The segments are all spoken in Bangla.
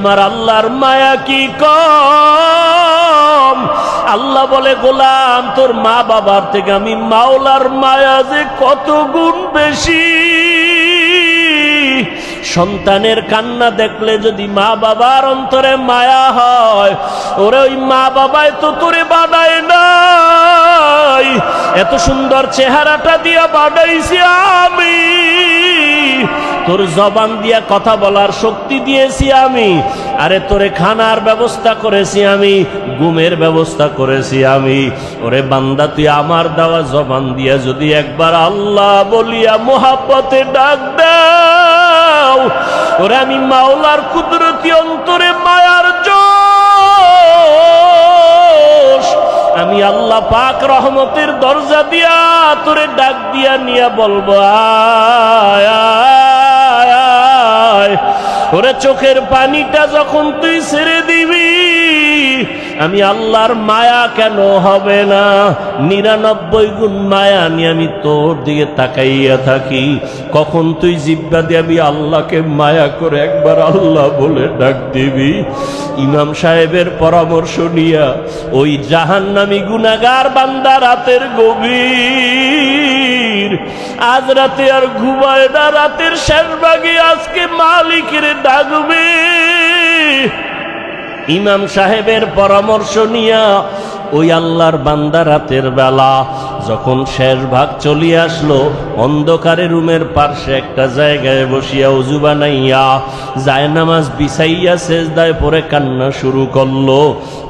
আমার আল্লাহর মায়া কি কম? আল্লাহ বলে, গোলাম, তোর মা বাবার থেকে আমি মাওলার মায়া যে কত গুণ বেশি? সন্তানের কান্না দেখলে যদি মা বাবার অন্তরে মায়া হয়, ওরে ওই মা বাবায় তো তোরে বানায় নাই। এত সুন্দর চেহারাটা দিয়া বানাইছি আমি। তোর জবান দিয়া কথা বলার শক্তি দিয়েছি আমি। আরে তোরে খানার ব্যবস্থা করেছি আমি গুমের ব্যবস্থা করেছি আমি। ওরে বান্দা, তুই আমার দেওয়া জবান দিয়া যদি একবার আল্লাহ বলিয়া মোহাব্বতে ডাক দাও। ওরে আমি মাওলার কুদরতি অন্তরে মায়ার জোশ। আমি আল্লাহ পাক রহমতের দরজা দিয়া তোরে ডাক দিয়া নিয়া বলব আয়। ওরে চোখের পানিটা যখন তুই ছেড়ে দিবি আমি আল্লাহর মায়া কেন হবে না? নিরানব্বই গুণ মায়া নিয়ে আমি তোর দিকে তাকাইয়া থাকি। কখন তুই জিব্বা দিয়ে আমি আল্লাহকে মায়া করে একবার আল্লাহ বলে ডাক দিবি? ইমাম সাহেবের পরামর্শ নিয়া ওই জাহান্নামী গুনাগার বান্দা রাতের গভীর। আজ রাতে আর ঘুমায় না, রাতের শেষ ভাগে আজকে মালিকের ডাকবে। ইমাম সাহেবের পরামর্শ নিয়া ওই আল্লাহর বান্দা রাতের বেলা যখন শেষ ভাগ চলিয়ে আসলো, অন্ধকারে রুমের পার্শ্বে একটা জায়গায় বসিয়া উজু বানাইয়া যায় নামাজ বিছাইয়া শেষদায় পরে কান্না শুরু করল।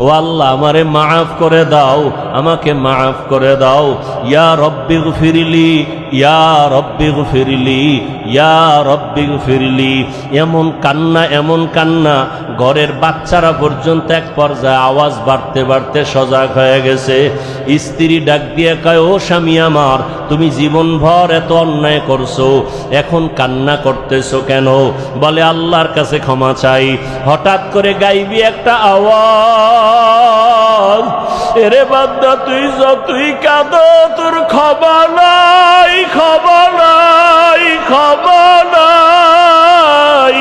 ও আল্লাহ, আমারে মাফ করে দাও, আমাকে মাফ করে দাও। ইয়া রব্বি ফিরিলি ইয়া রব্বি ফিরিলি ইয়া রব্বি ফিরিলি এমন কান্না এমন কান্না, ঘরের বাচ্চারা পর্যন্ত এক পর্যায়ে আওয়াজ বাড়তে বাড়তে সজাগ হয়ে গেছে। স্ত্রী ডাক দিয়ে ও স্বামী আমার, তুমি জীবনভর এত অন্যায় করছ, এখন কান্না করতেছো কেন? বলে, আল্লাহর কাছে ক্ষমা চাই। হঠাৎ করে গাইবি একটা আওয়াজ, এরে বান্দা, তুই যতই কাঁদো, তোর ক্ষমা নাই ক্ষমা নাই ক্ষমা নাই।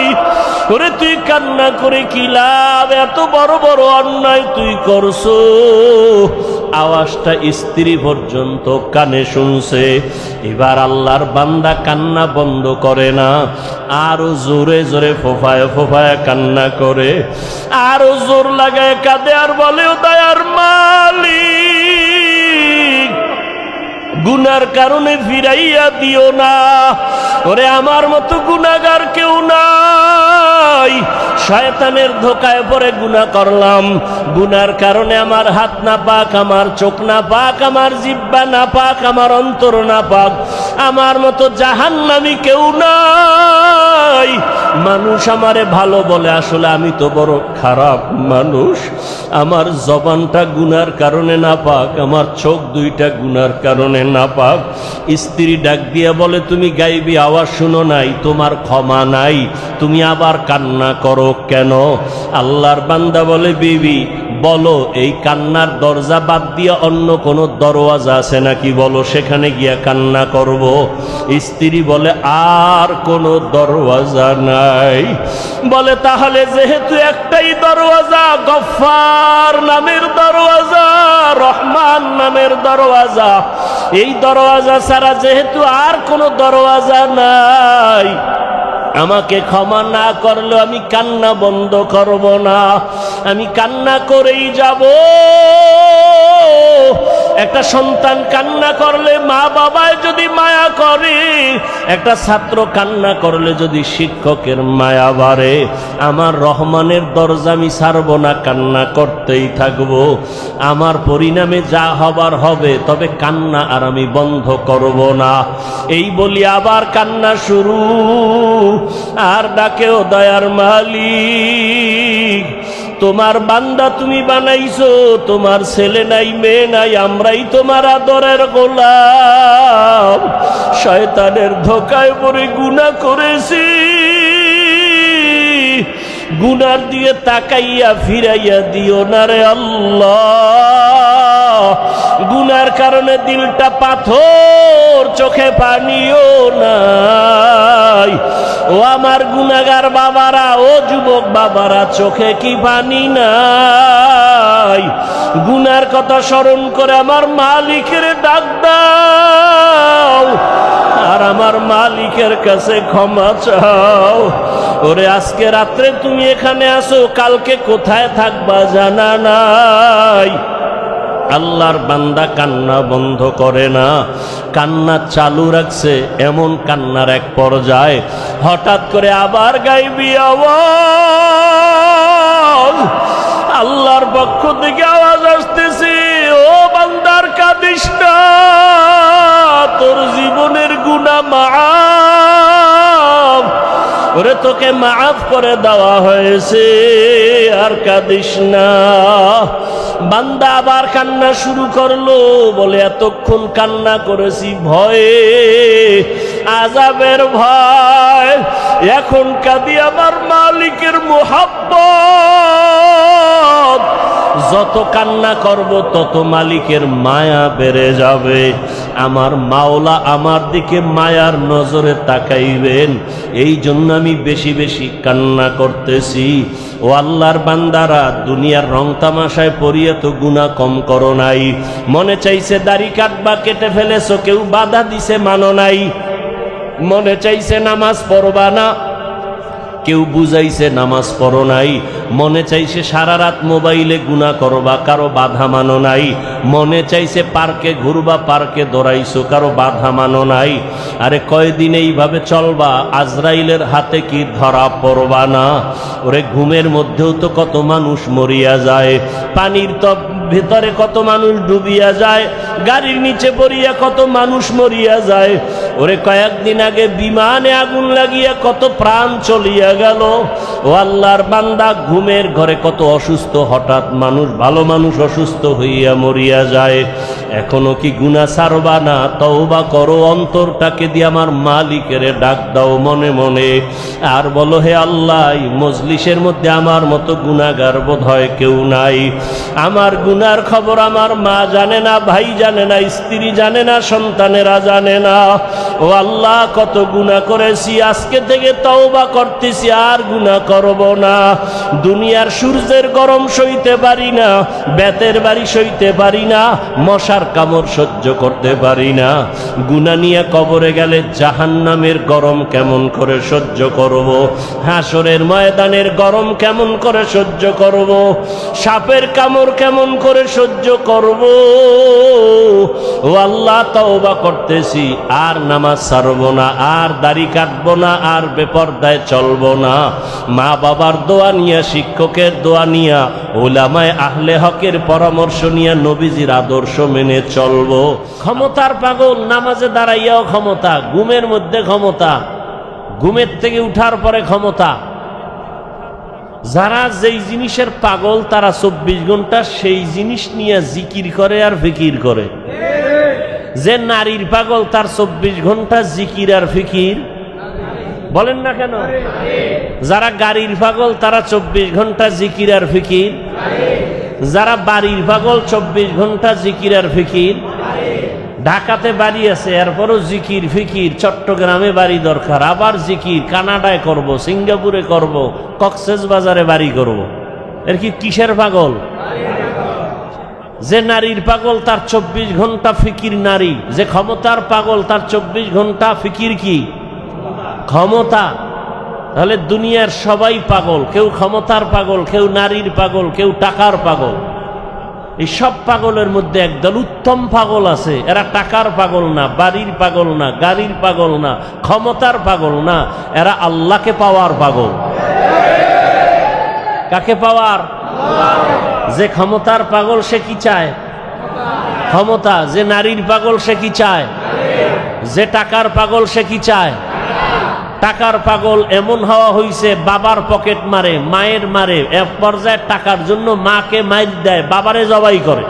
করে তুই কান্না করে কি লাভ? এত বড় বড় অন্যায় তুই করছ। আওয়াজটা স্ত্রী পর্যন্ত কানে শুনছে। এবার আল্লাহর বান্দা কান্না বন্ধ করে না। আরও জোরে জোরে ফোফায় ফোফায় কান্না করে। আরও জোর লাগায় কাঁদে আর বলেও দয়ার মালিক, গুনার কারণে ফিরাইয়া দিও না। ওরে, আমার মতো গুনাগার কেউ শয়তানের ধোকায় পরে করলাম। গুনার কারণে আমার হাত না পাক, আমার চোখ না পাক, আমার জিব্বা না পাক, আমার অন্তর না পাক। আমার মতো কেউ নাই। মানুষ আমারে ভালো বলে, আসলে আমি তো বড় খারাপ মানুষ। আমার জবানটা গুনার কারণে না পাক, আমার চোখ দুইটা গুনার কারণে না পাক। স্ত্রী ডাক দিয়া বলে, তুমি গাইবি, আওয়াজ শুনো নাই, তোমার ক্ষমা নাই। তুমি আবার কান্না করো কেন? আল্লাহর বান্দা বলে, বিবি, বলো, এই কান্নার দরজা বাদ দিয়ে অন্য কোনো দরওয়াজা আছে নাকি? বলো, সেখানে গিয়া কান্না করব। স্ত্রী বলে, আর কোনো দরওয়াজা নাই। বলে, তাহলে যেহেতু একটাই দরওয়াজা গফার নামের দরওয়াজা, রহমান নামের দরওয়াজা, এই দরওয়াজা ছাড়া যেহেতু আর কোনো দরওয়াজা নাই। আমাকে ক্ষমা না করলেও আমি কান্না বন্ধ করব না। আমি কান্না করেই যাব। একটা সন্তান কান্না করলে মা বাবায় যদি মায়া করে, একটা ছাত্র কান্না করলে যদি শিক্ষকের মায়া বাড়ে, আমার রহমানের দরজা আমি ছাড়ব না, কান্না করতেই থাকব। আমার পরিণামে যা হবার হবে, তবে কান্না আর আমি বন্ধ করব না। এই বলি আবার কান্না শুরু। আর ডাকেও দয়ার মালিক। তোমার বান্দা তুমি বানাইছো, তোমার ছেলে নাই, মেয়ে নাই, আমরাই তোমার আদরের গোলাম। শয়তানের ধোকায় পড়ে গুণা করেছি। গুনার দিয়ে তাকাইয়া ফিরাইয়া দিও না রে আল্লাহ। গুনার কারণে দিলটা পাথর। চোখে পানিও নাই। ও আমার গুনাগার বাবারা, ও যুবক বাবারা, চোখে কি পানি নাই? গুনার কথা স্মরণ করে আমার মালিকের ডাক দাও। আর আমার মালিকের কাছে ক্ষমা চাও। ওরে, আজকে রাত্রে তুমি এখানে আসো, কালকে কোথায় থাকবা জানা নাই। আল্লাহর বান্দা কান্না বন্ধ করে না। কান্না চালু রাখছে, এমন কান্নার এক পর্যায়ে হঠাৎ করে আবার গাইবি আওয়াজ। আল্লাহর পক্ষ থেকে আওয়াজ আসতেছে, ও বান্দার কাঁদিস তোর জীবনের গুণা মাফ। ওরে তোকে মাফ করে দেওয়া হয়েছে, আর কাঁদিস না। বান্দা আবার কান্না শুরু করল, বলে, এতক্ষণ কান্না করেছি, ভয়ে আজাবের ভয়, এখন কাঁদি আমার মালিকের মোহাব্ব যত কান্না করব, তত মালিকের মায়া বেড়ে যাবে। আমার মাওলা আমার দিকে মায়ার নজরে তাকাইবেন। এই জন্য আমি বেশি বেশি কান্না করতেছি। ও আল্লাহর বান্দারা, দুনিয়ার রং তামাশায় পড়িয়ে তো গুণা কম করো নাই। মনে চাইছে দাড়ি কাটবা, কেটে ফেলেছ, কেউ বাধা দিছে, মানো নাই। মনে চাইছে নামাজ পড়বা না কেউ বুঝাইছে নামাজ পড়ো নাই, মনে চাইছে সারা রাত মোবাইলে গুণা করবা, কারও বাধা মানো নাই। মনে চাইছে পার্কে ঘুরবা, পার্কে দৌড়াইছো, কারও বাধা মানো নাই। আরে কয়দিন এইভাবে চলবা, আজরাইলের হাতে কি ধরা পড়বা না? ওরে ঘুমের মধ্যেও তো কত মানুষ মরিয়া যায়, পানির তো ভেতরে কত মানুষ ডুবিয়া যায় গাড়ির নিচে পড়িয়া কত মানুষ মরিয়া যায়। ওরে কয়েকদিন আগে বিমানে আগুন লাগিয়া কত প্রাণ চলিয়া গেল। ও আল্লাহর বান্দা, ঘুমের ঘরে কত অসুস্থ, হঠাৎ মানুষ, ভালো মানুষ অসুস্থ হইয়া মরিয়া যায়। এখনও কি গুণা সারবা না? তওবা করো, অন্তরটাকে দিয়ে আমার মালিকের ডাক দাও মনে মনে। আর বলো হে আল্লাহ মজলিসের মধ্যে আমার মতো গুণাগার বোধ হয় কেউ নাই। আমার গুনার খবর আমার মা জানে না, ভাই জানে না, স্ত্রী জানে না, সন্তানেরা জানে না। ও আল্লাহ, কত গুণা করেছি, আজকে থেকে তওবা করতেছি, আর গুণা করব না। দুনিয়ার সূর্যের গরম সইতে পারি না, বেতের বাড়ি সইতে পারি না, মশার কামড় সহ্য করতে পারি না। গুণা নিয়ে কবরে গেলে জাহান্নামের গরম কেমন করে সহ্য করব? হাসরের ময়দানের গরম কেমন করে সহ্য করব? সাপের কামড় কেমন করে সহ্য করব? ও আল্লাহ তওবা করতেছি, আর নামাজ ছাড়ব না, আর দাড়ি কাটবো না, আর বেপরদায় চলবো না। মা বাবার দোয়া নিয়া, শিক্ষকের দোয়া নিয়া, ওলামায় আহলে হকের পরামর্শ নিয়া নবীজির আদর্শ মেনে চলবো। ক্ষমতার পাগল, নামাজে দাঁড়াইয়াও ক্ষমতা, ঘুমের মধ্যে ক্ষমতা, ঘুমের থেকে উঠার পরে ক্ষমতা। যারা যেই জিনিসের পাগল, তারা চব্বিশ ঘণ্টা সেই জিনিস নিয়ে জিকির করে আর ফিকির করে। যে নারীর পাগল, তার চব্বিশ ঘণ্টা জিকির আর ফিকির। বলেন না কেন? যারা গাড়ির পাগল, তারা চব্বিশ ঘণ্টা জিকির আর ফিকির। যারা বাড়ির পাগল, চব্বিশ ঘণ্টা জিকির আর ফিকির। ঢাকাতে বাড়ি আছে, এরপরও জিকির, ফিকির, চট্টগ্রামে বাড়ি দরকার, আবার জিকির, কানাডায় করব, সিঙ্গাপুরে করব কক্সেস বাজারে বাড়ি করব। এর কি কিসের পাগল? যে নারীর পাগল, তার চব্বিশ ঘণ্টা ফিকির নারী। যে ক্ষমতার পাগল, তার চব্বিশ ঘণ্টা ফিকির কি? ক্ষমতা। তাহলে দুনিয়ার সবাই পাগল, কেউ ক্ষমতার পাগল, কেউ নারীর পাগল, কেউ টাকার পাগল। এই সব পাগলের মধ্যে একদল উত্তম পাগল আছে। এরা টাকার পাগল না, বাড়ির পাগল না, গাড়ির পাগল না, ক্ষমতার পাগল না, এরা আল্লাহকে পাওয়ার পাগল। কাকে পাওয়ার? যে ক্ষমতার পাগল সে কি চায়? ক্ষমতা। যে নারীর পাগল সে কি চায়? যে টাকার পাগল সে কি চায়? টাকার পাগল এমন হওয়া হইছে, বাবার পকেট মারে, মায়ের মারে, এক পর্যায়ে টাকার জন্য মাকে মাইর দেয়, বাবারে জবাই করে।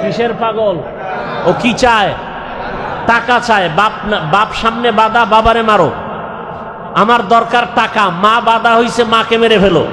কিসের পাগল? ও কি চায়? টাকা চায়, বাপ বাপ সামনে বাধা, বাবারে মারো। আমার দরকার টাকা, মা বাধা হইছে, মাকে মেরে ফেলো।